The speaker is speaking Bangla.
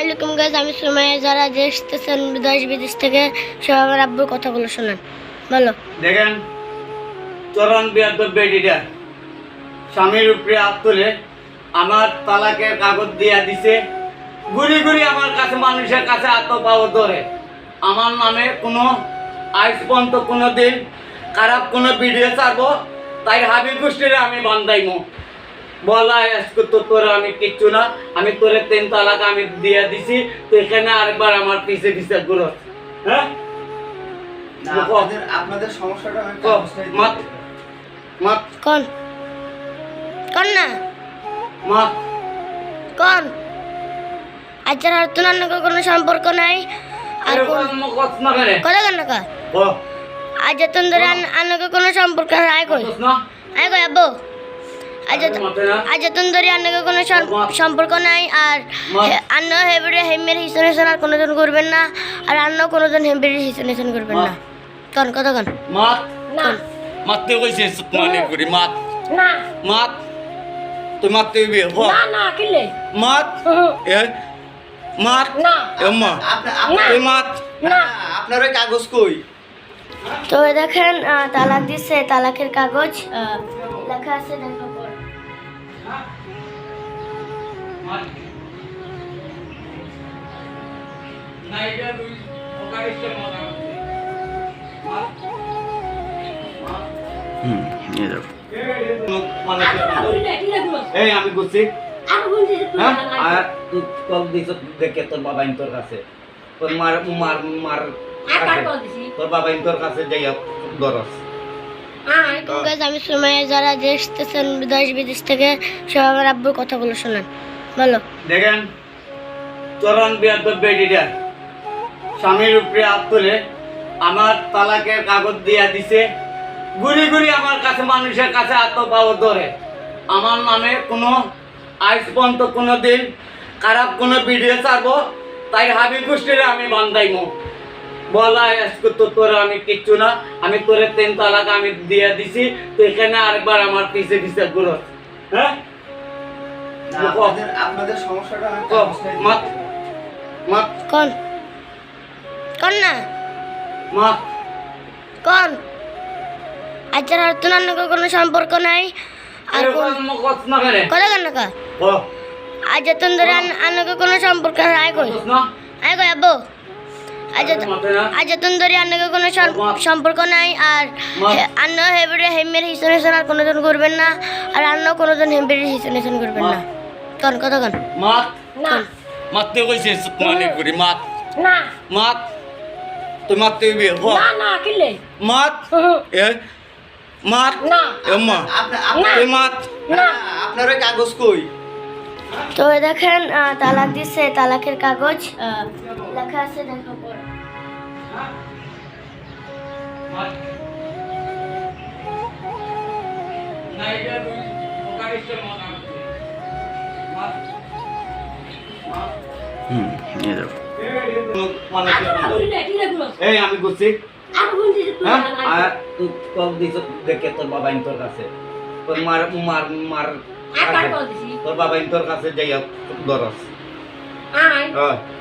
আলাইকুম গাইজ আমি সুমাইয়া। যারা যে এসতেছেন দেশ বিদেশ থেকে সবাই আমার আব্বুর কথাগুলো শোনান। বলো। দেখেন, চরণ বিয়াদ বেডিটা স্বামীর উপরে হাত আমার তালাকের কাগজ দিয়া দিছে। ঘুরি ঘুরি আমার কাছে, মানুষের কাছে আত্মপাও ধরে। আমার নামে কোনো আইস পর্যন্ত কোনো দিন খারাপ কোনো ভিডিও ছাড়বো, তাই হাবি গোষ্ঠীরে আমি বান্ধাইমো। বলা আজকে তো তোর আমি কিচ্ছু না আমি তোরে তিন তালাক আমি দিয়ে দিছি তো এখানে আরেকবার আমার পিছে পিছে ঘুরো। হ্যাঁ? না, আপনাদের আপনাদের সমস্যাটা আমি কও, বুঝতে মাত পারছি। মাত কোন কোন না। মাত। কোন। আচ্ছা আর কোনো সম্পর্ক নাই? আর কোন এরকম কস না কেন? কথা কেন কা আজ এতন ধরে আন্নাকে কোনো সম্পর্ক নাই কই? কস না? আই কই আব্বু? আজ আরে মাতে আজ এতন ধরে আন্নাকে কোনো সম্পর্ক নাই আর আন্ন হেবিরে হেমের হিসনেশন আর কোনোজন করবেন না আর আন্ন কোনোজন হেমের হিসনেশন করবেন না। কোন কথা কোন? মাত? না। মারতে কইছে মানে করি মাত? না। মাত? তুই হইবে না না কিলে? মাত? এ? মাত? না। এ মা? আপনা- আপনা- তুই মাত? না, আপনার ওই কাগজ কই? তো দেখেন তালাক দিচ্ছে তালাকের কাগজ। লেখা আছে দেখো। নাইডা দুই হুম এই আমি গুছি হ্যাঁ আর কল দিছ দেখে তোর বাবা তোর কাছে। তোর মার মার মার। তোর বাবা ইন তোর কাছে যাইয়া দরস Guys, আমি সুমাইয়া যারা যে এসতেছেন দেশ বিদেশ থেকে সবাই আমার আব্বুর কথাগুলো শোনান। বলো। দেখেন চরণ বিয়াদ বেডিটা স্বামীর উপরে হাত তুলে আমার তালাকের কাগজ দিয়া দিছে ঘুরি ঘুরি আমার কাছে মানুষের কাছে আত্মপাও ধরে। আমার নামে কোনো আইস পর্যন্ত কোনো দিন খারাপ কোনো ভিডিও ছাড়বো তাই হাবি গোষ্ঠীরে আমি বান্ধাইমো বলা আজকে তো তোর আমি কিচ্ছু না আমি তোরে তিন তালাক আমি দিয়ে দিছি তো এখানে আরেকবার আমার পিছে পিছে ঘুরো। হ্যাঁ। আপনাদের সমস্যাটা মাত। মাত। কোন? কোন না? মাত। কোন? আচ্ছা আর কোনো সম্পর্ক নাই? আর কোন? কথা কেন কা আজ এতন ধরে আন্নাকে কোনো সম্পর্ক নাই কই? আই কই আব্বু। আজ আরে আজ এতন ধরে আন্নাকে কোনো সম্পর্ক নাই আর আন্ন হেবিরে হেমের হিসনেশন আর কোনোজন করবেন না আর আন্ন কোনোজন হেমের হিসনেশন করবেন না। কোন কথা কোন। মাত কইছে মানে করি মাত না। মাত তুই হইবে না না কিলে মাত এ মাত না। এ মা আপনা- আপনা- তুই মাত না, আপনার কাগজ কই? তো দেখেন তালাক দিচ্ছে তালাকের কাগজ লেখা আছে দেখো। এই আমি গুছি হ্যাঁ আর কল দিছ দেখে তোর বাবা ইন তোর কাছে। তোর মার মার মার। তোর বাবা ইন তোর কাছে যাইয়া দরস হ্যাঁ